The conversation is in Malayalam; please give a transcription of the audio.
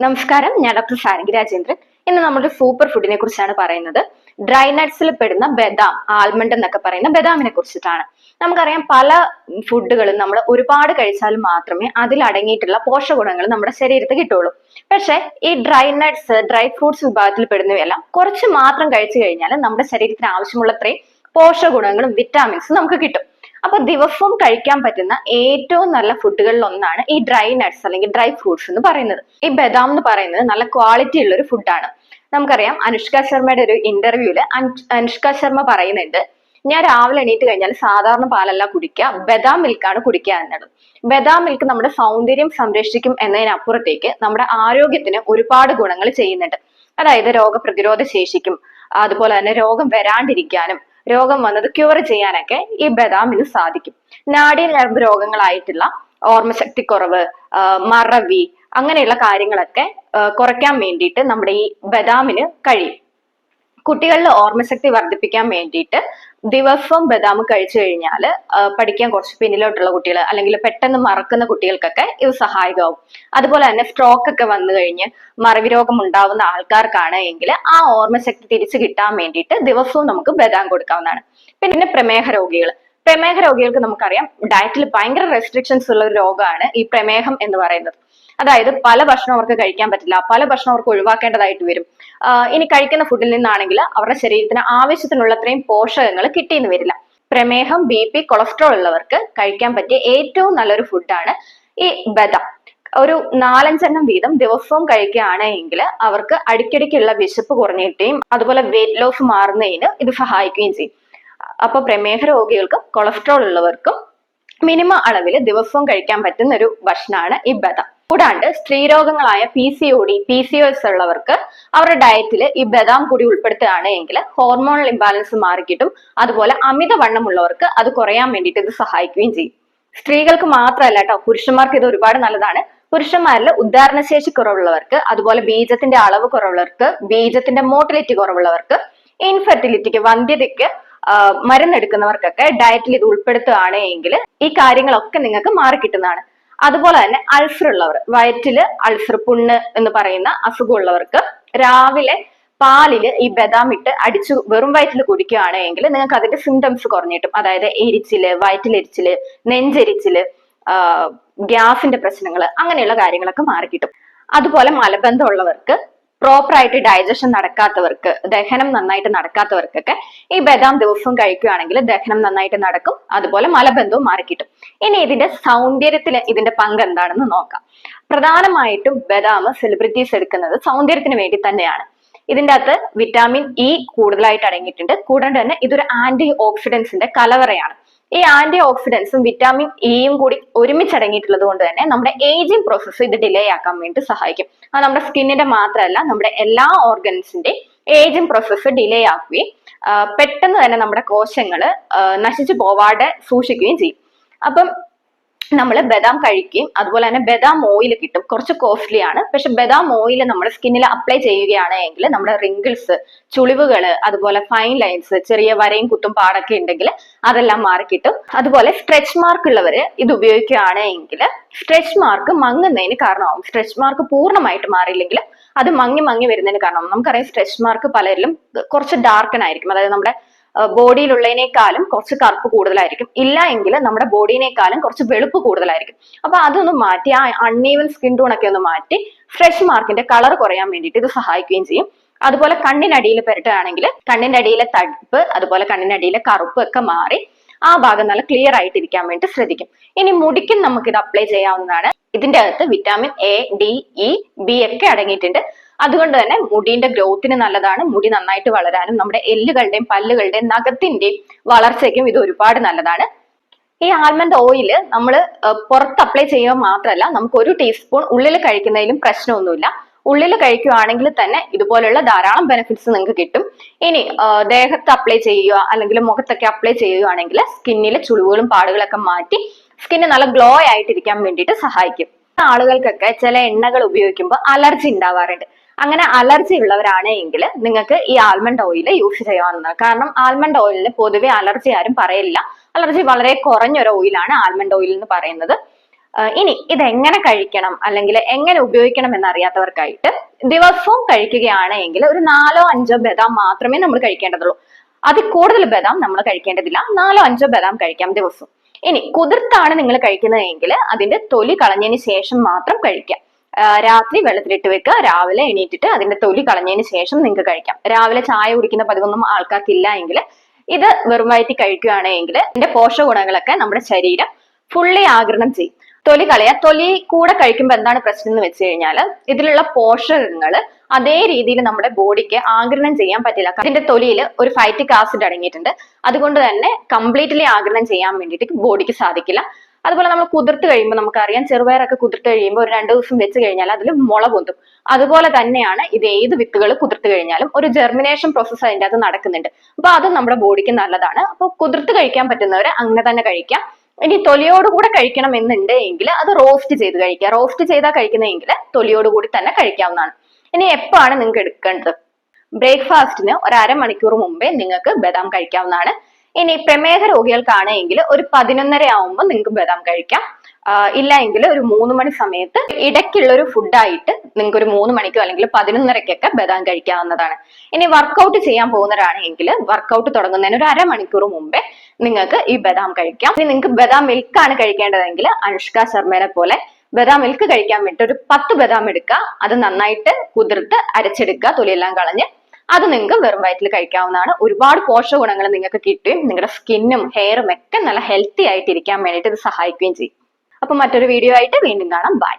നമസ്കാരം ഞാൻ ഡോക്ടർ ഷാനകി രാജേന്ദ്രൻ. ഇന്ന് നമ്മുടെ സൂപ്പർ ഫുഡിനെ കുറിച്ചാണ് പറയുന്നത്. ഡ്രൈ നട്ട്സിൽ പെടുന്ന ബദാം ആൽമണ്ട് എന്നൊക്കെ പറയുന്ന ബദാമിനെ കുറിച്ചിട്ടാണ്. നമുക്കറിയാം പല ഫുഡുകളും നമ്മൾ ഒരുപാട് കഴിച്ചാൽ മാത്രമേ അതിൽ അടങ്ങിയിട്ടുള്ള പോഷകഗുണങ്ങൾ നമ്മുടെ ശരീരത്തിൽ കിട്ടുള്ളൂ പക്ഷെ ഈ ഡ്രൈ നട്ട്സ് ഡ്രൈ ഫ്രൂട്ട്സ് വിഭാഗത്തിൽ പെടുന്നവയെല്ലാം കുറച്ച് മാത്രം കഴിച്ചു കഴിഞ്ഞാൽ നമ്മുടെ ശരീരത്തിന് ആവശ്യമുള്ളത്രയും പോഷകഗുണങ്ങളും വിറ്റാമിൻസും നമുക്ക് കിട്ടും. അപ്പൊ ദിവസവും കഴിക്കാൻ പറ്റുന്ന ഏറ്റവും നല്ല ഫുഡുകളിൽ ഒന്നാണ് ഈ ഡ്രൈ നട്ട്സ് അല്ലെങ്കിൽ ഡ്രൈ ഫ്രൂട്ട്സ് എന്ന് പറയുന്നത്. ഈ ബദാം എന്ന് പറയുന്നത് നല്ല ക്വാളിറ്റി ഉള്ള ഒരു ഫുഡാണ്. നമുക്കറിയാം അനുഷ്ക ശർമ്മയുടെ ഒരു ഇന്റർവ്യൂൽ അനുഷ്ക ശർമ്മ പറയുന്നുണ്ട് ഞാൻ രാവിലെ എണീറ്റ് കഴിഞ്ഞാൽ സാധാരണ പാലല്ല കുടിക്കുക ബദാം മിൽക്കാണ് കുടിക്കുക എന്നത് ബദാം മിൽക്ക് നമ്മുടെ സൗന്ദര്യം സംരക്ഷിക്കും എന്നതിനപ്പുറത്തേക്ക് നമ്മുടെ ആരോഗ്യത്തിന് ഒരുപാട് ഗുണങ്ങൾ ചെയ്യുന്നുണ്ട്. അതായത് രോഗപ്രതിരോധ ശേഷിക്കും അതുപോലെ തന്നെ രോഗം വരാണ്ടിരിക്കാനും രോഗം വന്നത് ക്യൂർ ചെയ്യാനൊക്കെ ഈ ബദാമിന് സാധിക്കും. നാഡീനരമ്പ് രോഗങ്ങളായിട്ടുള്ള ഓർമ്മശക്തി കുറവ് മറവി അങ്ങനെയുള്ള കാര്യങ്ങളൊക്കെ കുറയ്ക്കാൻ വേണ്ടിയിട്ട് നമ്മുടെ ഈ ബദാമിന് കഴിയും. കുട്ടികളിൽ ഓർമ്മശക്തി വർദ്ധിപ്പിക്കാൻ വേണ്ടിയിട്ട് ദിവസവും ബദാം കഴിച്ചു കഴിഞ്ഞാൽ പഠിക്കാൻ കുറച്ച് പിന്നിലോട്ടുള്ള കുട്ടികൾ അല്ലെങ്കിൽ പെട്ടെന്ന് മറക്കുന്ന കുട്ടികൾക്കൊക്കെ ഇത് സഹായകമാവും. അതുപോലെ തന്നെ സ്ട്രോക്ക് ഒക്കെ വന്നു കഴിഞ്ഞ് മറവി രോഗം ഉണ്ടാവുന്ന ആൾക്കാർക്കാണ് എങ്കിൽ ആ ഓർമ്മശക്തി തിരിച്ചു കിട്ടാൻ വേണ്ടിയിട്ട് ദിവസവും നമുക്ക് ബദാം കൊടുക്കാവുന്നതാണ്. പിന്നെ പ്രമേഹ രോഗികൾ പ്രമേഹ രോഗികൾക്ക് നമുക്കറിയാം ഡയറ്റിൽ ഭയങ്കര റെസ്ട്രിക്ഷൻസ് ഉള്ള ഒരു രോഗമാണ് ഈ പ്രമേഹം എന്ന് പറയുന്നത്. അതായത് പല ഭക്ഷണം അവർക്ക് കഴിക്കാൻ പറ്റില്ല പല ഭക്ഷണം അവർക്ക് ഒഴിവാക്കേണ്ടതായിട്ട് വരും. ഇനി കഴിക്കുന്ന ഫുഡിൽ നിന്നാണെങ്കിൽ അവരുടെ ശരീരത്തിന് ആവശ്യത്തിനുള്ളത്രയും പോഷകങ്ങൾ കിട്ടിയെന്ന് വരില്ല. പ്രമേഹം ബി പി കൊളസ്ട്രോൾ ഉള്ളവർക്ക് കഴിക്കാൻ പറ്റിയ ഏറ്റവും നല്ലൊരു ഫുഡാണ് ഈ ബദാം. ഒരു നാലഞ്ചെണ്ണം വീതം ദിവസവും കഴിക്കുകയാണെങ്കിൽ അവർക്ക് അടിക്കടിക്കുള്ള വിശപ്പ് കുറഞ്ഞിട്ടേയും അതുപോലെ വെയിറ്റ് ലോസ് മാറുന്നതിന് ഇത് സഹായിക്കുകയും ചെയ്യും. അപ്പൊ പ്രമേഹ രോഗികൾക്കും കൊളസ്ട്രോൾ ഉള്ളവർക്കും മിനിമം അളവിൽ ദിവസവും കഴിക്കാൻ പറ്റുന്ന ഒരു ഭക്ഷണമാണ് ഈ ബദാം. കൂടാണ്ട് സ്ത്രീരോഗങ്ങളായ P C O D P C S ഉള്ളവർക്ക് അവരുടെ ഡയറ്റിൽ ഈ ബദാം കൂടി ഉൾപ്പെടുത്തുകയാണ് എങ്കിൽ ഹോർമോണൽ ഇംബാലൻസ് മാറിക്കിട്ടും. അതുപോലെ അമിതവണ്ണമുള്ളവർക്ക് അത് കുറയാൻ വേണ്ടിയിട്ട് ഇത് സഹായിക്കുകയും ചെയ്യും. സ്ത്രീകൾക്ക് മാത്രമല്ല കേട്ടോ പുരുഷന്മാർക്ക് ഇത് ഒരുപാട് നല്ലതാണ്. പുരുഷന്മാരിൽ ഉദ്ധാരണശേഷി കുറവുള്ളവർക്ക് അതുപോലെ ബീജത്തിന്റെ അളവ് കുറവുള്ളവർക്ക് ബീജത്തിന്റെ മോട്ടിലിറ്റി കുറവുള്ളവർക്ക് ഇൻഫെർട്ടിലിറ്റിക്ക് വന്ധ്യതയ്ക്ക് മരുന്നെടുക്കുന്നവർക്കൊക്കെ ഡയറ്റിൽ ഇത് ഉൾപ്പെടുത്തുകയാണ് എങ്കിൽ ഈ കാര്യങ്ങളൊക്കെ നിങ്ങൾക്ക് മാറിക്കിട്ടുന്നതാണ് അതുപോലെ തന്നെ അൾസർ ഉള്ളവർ വയറ്റിൽ അൾസർ പുണ്ണ് എന്ന് പറയുന്ന അസുഖമുള്ളവർക്ക് രാവിലെ പാലിൽ ഈ ബദാം ഇട്ട് അടിച്ചു വെറും വയറ്റിൽ കുടിക്കുകയാണ് എങ്കിൽ നിങ്ങൾക്ക് അതിന്റെ സിംറ്റംസ് കുറഞ്ഞിട്ടും അതായത് എരിച്ചിൽ വയറ്റിലെരിച്ചിൽ നെഞ്ചെരിച്ചിൽ ഗ്യാസിന്റെ പ്രശ്നങ്ങൾ അങ്ങനെയുള്ള കാര്യങ്ങളൊക്കെ മാറിക്കിട്ടും അതുപോലെ മലബന്ധം ഉള്ളവർക്ക് പ്രോപ്പർ ആയിട്ട് ഡൈജഷൻ നടക്കാത്തവർക്ക് ദഹനം നന്നായിട്ട് നടക്കാത്തവർക്കൊക്കെ ഈ ബദാം ദിവസവും കഴിക്കുകയാണെങ്കിൽ ദഹനം നന്നായിട്ട് നടക്കും. അതുപോലെ മലബന്ധവും മാറിക്കിട്ടും. ഇനി ഇതിന്റെ സൗന്ദര്യത്തിൽ ഇതിന്റെ പങ്ക് എന്താണെന്ന് നോക്കാം. പ്രധാനമായിട്ടും ബദാം സെലിബ്രിറ്റീസ് എടുക്കുന്നത് സൗന്ദര്യത്തിന് വേണ്ടി തന്നെയാണ്. ഇതിന്റെ അകത്ത് വിറ്റാമിൻ ഇ കൂടുതലായിട്ട് അടങ്ങിയിട്ടുണ്ട്. കൂടാണ്ട് തന്നെ ഇതൊരു ആന്റി ഓക്സിഡൻസിന്റെ കലവറയാണ്. ഈ ആന്റി ഓക്സിഡൻസും വിറ്റാമിൻ ഇയും കൂടി ഒരുമിച്ച് അടങ്ങിയിട്ടുള്ളത് കൊണ്ട് തന്നെ നമ്മുടെ ഏജിങ് പ്രോസസ്സ് ഇത് ഡിലേ ആക്കാൻ വേണ്ടി സഹായിക്കും. അത് നമ്മുടെ സ്കിന്നിന്റെ മാത്രമല്ല നമ്മുടെ എല്ലാ ഓർഗൻസിന്റെ ഏജിങ് പ്രോസസ്സ് ഡിലേ ആക്കുകയും പെട്ടെന്ന് തന്നെ നമ്മുടെ കോശങ്ങൾ നശിച്ചു പോവാതെ സൂക്ഷിക്കുകയും ചെയ്യും. അപ്പം നമ്മൾ ബദാം കഴിക്കുകയും അതുപോലെ തന്നെ ബദാം ഓയിൽ കിട്ടും. കുറച്ച് കോസ്റ്റ്ലി ആണ്. പക്ഷെ ബദാം ഓയിൽ നമ്മൾ സ്കിന്നിൽ അപ്ലൈ ചെയ്യുകയാണ് എങ്കിൽ നമ്മുടെ റിങ്കിൾസ് ചുളിവുകൾ അതുപോലെ ഫൈൻ ലൈൻസ് ചെറിയ വരയും കുത്തും പാടൊക്കെ ഉണ്ടെങ്കിൽ അതെല്ലാം മാറി കിട്ടും. അതുപോലെ സ്ട്രെച്ച് മാർക്ക് ഉള്ളവർ ഇത് ഉപയോഗിക്കുകയാണ് എങ്കിൽ സ്ട്രെച്ച് മാർക്ക് മങ്ങുന്നതിന് കാരണമാവും. സ്ട്രെച്ച് മാർക്ക് പൂർണമായിട്ട് മാറിയില്ലെങ്കിൽ അത് മങ്ങി മങ്ങി വരുന്നതിന് കാരണമാവും. നമുക്കറിയാം സ്ട്രെച്ച് മാർക്ക് പലരിലും കുറച്ച് ഡാർക്കൻ ആയിരിക്കും. അതായത് നമ്മുടെ ബോഡിയിലുള്ളതിനേക്കാളും കുറച്ച് കറുപ്പ് കൂടുതലായിരിക്കും. ഇല്ല എങ്കിൽ നമ്മുടെ ബോഡിനേക്കാളും കുറച്ച് വെളുപ്പ് കൂടുതലായിരിക്കും. അപ്പൊ അതൊന്ന് മാറ്റി ആ അൺഈവൻ സ്കിൻ ടോൺ ഒക്കെ ഒന്ന് മാറ്റി ഫ്രഷ് മാർക്കിന്റെ കളർ കുറയാൻ വേണ്ടിയിട്ട് ഇത് സഹായിക്കുകയും ചെയ്യും. അതുപോലെ കണ്ണിനടിയിൽ പെരട്ടുകയാണെങ്കിൽ കണ്ണിന്റെ അടിയിലെ തടുപ്പ് അതുപോലെ കണ്ണിനടിയിലെ കറുപ്പ് ഒക്കെ മാറി ആ ഭാഗം നല്ല ക്ലിയർ ആയിട്ടിരിക്കാൻ വേണ്ടി ശ്രദ്ധിക്കും. ഇനി മുടിക്കും നമുക്ക് ഇത് അപ്ലൈ ചെയ്യാവുന്നതാണ്. ഇതിന്റെ അകത്ത് vitamin A D E B ഒക്കെ അടങ്ങിയിട്ടുണ്ട്. അതുകൊണ്ട് തന്നെ മുടിന്റെ ഗ്രോത്തിന് നല്ലതാണ്. മുടി നന്നായിട്ട് വളരാനും നമ്മുടെ എല്ലുകളുടെയും പല്ലുകളുടെയും നഖത്തിന്റെയും വളർച്ചയ്ക്കും ഇത് ഒരുപാട് നല്ലതാണ്. ഈ ആൽമണ്ട് ഓയിൽ നമ്മൾ പുറത്ത് അപ്ലൈ ചെയ്യുക മാത്രമല്ല നമുക്ക് ഒരു ടീസ്പൂൺ ഉള്ളിൽ കഴിക്കുന്നതിലും പ്രശ്നമൊന്നുമില്ല. ഉള്ളിൽ കഴിക്കുകയാണെങ്കിൽ തന്നെ ഇതുപോലുള്ള ധാരാളം ബെനിഫിറ്റ്സ് നിങ്ങൾക്ക് കിട്ടും. ഇനി ദേഹത്ത് അപ്ലൈ ചെയ്യുക അല്ലെങ്കിൽ മുഖത്തൊക്കെ അപ്ലൈ ചെയ്യുകയാണെങ്കിൽ സ്കിന്നിലെ ചുളിവുകളും പാടുകളൊക്കെ മാറ്റി സ്കിന്ന് നല്ല ഗ്ലോ ആയിട്ടിരിക്കാൻ വേണ്ടിയിട്ട് സഹായിക്കും. ആളുകൾക്കൊക്കെ ചില എണ്ണകൾ ഉപയോഗിക്കുമ്പോൾ അലർജി ഉണ്ടാവാറുണ്ട്. അങ്ങനെ അലർജി ഉള്ളവരാണ് എങ്കിൽ നിങ്ങൾക്ക് ഈ ആൽമണ്ട് ഓയിൽ യൂസ് ചെയ്യാവുന്നതാണ്. കാരണം ആൽമണ്ട് ഓയിലിൽ പൊതുവെ അലർജി ആരും പറയില്ല. അലർജി വളരെ കുറഞ്ഞൊരു ഓയിലാണ് ആൽമണ്ട് ഓയിൽ എന്ന് പറയുന്നത്. ഇനി ഇത് എങ്ങനെ കഴിക്കണം അല്ലെങ്കിൽ എങ്ങനെ ഉപയോഗിക്കണം എന്നറിയാത്തവർക്കായിട്ട് ദിവസവും കഴിക്കുകയാണെങ്കിൽ ഒരു നാലോ അഞ്ചോ ബദാം മാത്രമേ നമ്മൾ കഴിക്കേണ്ടതുള്ളൂ. അതിൽ കൂടുതൽ ബദാം നമ്മൾ കഴിക്കേണ്ടതില്ല. നാലോ അഞ്ചോ ബദാം കഴിക്കാം ദിവസവും. ഇനി കുതിർത്താണ് നിങ്ങൾ കഴിക്കുന്നതെങ്കിൽ അതിന്റെ തൊലി കളഞ്ഞതിന് ശേഷം മാത്രം കഴിക്കാം. രാത്രി വെള്ളത്തിലിട്ട് വെക്കുക. രാവിലെ എണീറ്റിട്ട് അതിന്റെ തൊലി കളഞ്ഞതിന് ശേഷം നിങ്ങൾക്ക് കഴിക്കാം. രാവിലെ ചായ കുടിക്കുന്ന പതിവൊന്നും ആൾക്കാർക്കില്ല എങ്കിൽ ഇത് വെറും വയറ്റി കഴിക്കുകയാണെങ്കിൽ ഇതിന്റെ പോഷകഗുണങ്ങളൊക്കെ നമ്മുടെ ശരീരം ഫുള്ളി ആഗിരണം ചെയ്യും. തൊലി കളയ. തൊലി കൂടെ കഴിക്കുമ്പോൾ എന്താണ് പ്രശ്നം എന്ന് വെച്ച് കഴിഞ്ഞാൽ ഇതിലുള്ള പോഷകങ്ങൾ അതേ രീതിയിൽ നമ്മുടെ ബോഡിക്ക് ആഗിരണം ചെയ്യാൻ പറ്റില്ല. അതിന്റെ തൊലിയിൽ ഒരു ഫൈറ്റിക് ആസിഡ് അടങ്ങിയിട്ടുണ്ട്. അതുകൊണ്ട് തന്നെ കംപ്ലീറ്റ്ലി ആഗിരണം ചെയ്യാൻ വേണ്ടിയിട്ട് ബോഡിക്ക് സാധിക്കില്ല. അതുപോലെ നമ്മൾ കുതിർത്ത് കഴിയുമ്പോൾ നമുക്കറിയാം ചെറുപയറൊക്കെ കുതിർത്ത് കഴിയുമ്പോൾ ഒരു രണ്ട് ദിവസം വെച്ച് കഴിഞ്ഞാൽ അതിൽ മുള പൊന്തും. അതുപോലെ തന്നെയാണ് ഇത് ഏത് വിത്തുകൾ കുതിർത്ത് കഴിഞ്ഞാലും ഒരു ജെർമിനേഷൻ പ്രോസസ്സ് അതിന്റെ അകത്ത് നടക്കുന്നുണ്ട്. അപ്പൊ അത് നമ്മുടെ ബോഡിക്ക് നല്ലതാണ്. അപ്പോൾ കുതിർത്ത് കഴിക്കാൻ പറ്റുന്നവരെ അങ്ങനെ തന്നെ കഴിക്കാം. ഇനി തൊലിയോട് കൂടെ കഴിക്കണം എന്നുണ്ടെങ്കിൽ അത് റോസ്റ്റ് ചെയ്ത് കഴിക്കുക. റോസ്റ്റ് ചെയ്താൽ കഴിക്കുന്നതെങ്കിൽ തൊലിയോട് കൂടി തന്നെ കഴിക്കാവുന്നതാണ്. ഇനി എപ്പോഴാണ് നിങ്ങൾക്ക് എടുക്കേണ്ടത്? ബ്രേക്ക്ഫാസ്റ്റിന് ഒരു അരമണിക്കൂർ മുമ്പേ നിങ്ങൾക്ക് ബദാം കഴിക്കാവുന്നതാണ്. ഇനി പ്രമേഹ രോഗികൾക്കാണ് എങ്കിൽ ഒരു പതിനൊന്നര ആവുമ്പോൾ നിങ്ങൾക്ക് ബദാം കഴിക്കാം. ഇല്ല എങ്കിൽ ഒരു മൂന്ന് മണി സമയത്ത് ഇടയ്ക്കുള്ള ഒരു ഫുഡായിട്ട് നിങ്ങൾക്ക് ഒരു മൂന്ന് മണിക്കോ അല്ലെങ്കിൽ പതിനൊന്നരക്കൊക്കെ ബദാം കഴിക്കാവുന്നതാണ്. ഇനി വർക്കൗട്ട് ചെയ്യാൻ പോകുന്നവരാണെങ്കിൽ വർക്കൗട്ട് തുടങ്ങുന്നതിന് ഒരു അരമണിക്കൂർ മുമ്പേ നിങ്ങൾക്ക് ഈ ബദാം കഴിക്കാം. ഇനി നിങ്ങൾക്ക് ബദാം മിൽക്ക് ആണ് കഴിക്കേണ്ടതെങ്കിൽ അനുഷ്ക ശർമ്മനെ പോലെ ബദാം മിൽക്ക് കഴിക്കാൻ വേണ്ടി ഒരു പത്ത് ബദാം എടുക്കുക. അത് നന്നായിട്ട് കുതിർത്ത് അരച്ചെടുക്കുക. തൊലിയെല്ലാം കളഞ്ഞ് അത് നിങ്ങൾക്ക് വെറും വയറ്റിൽ കഴിക്കാവുന്നതാണ്. ഒരുപാട് പോഷക ഗുണങ്ങൾ നിങ്ങൾക്ക് കിട്ടുകയും നിങ്ങളുടെ സ്കിന്നും ഹെയറും ഒക്കെ നല്ല ഹെൽത്തി ആയിട്ട് ഇരിക്കാൻ വേണ്ടിയിട്ട് ഇത് സഹായിക്കുകയും ചെയ്യും. അപ്പൊ മറ്റൊരു വീഡിയോ ആയിട്ട് വീണ്ടും കാണാം. ബൈ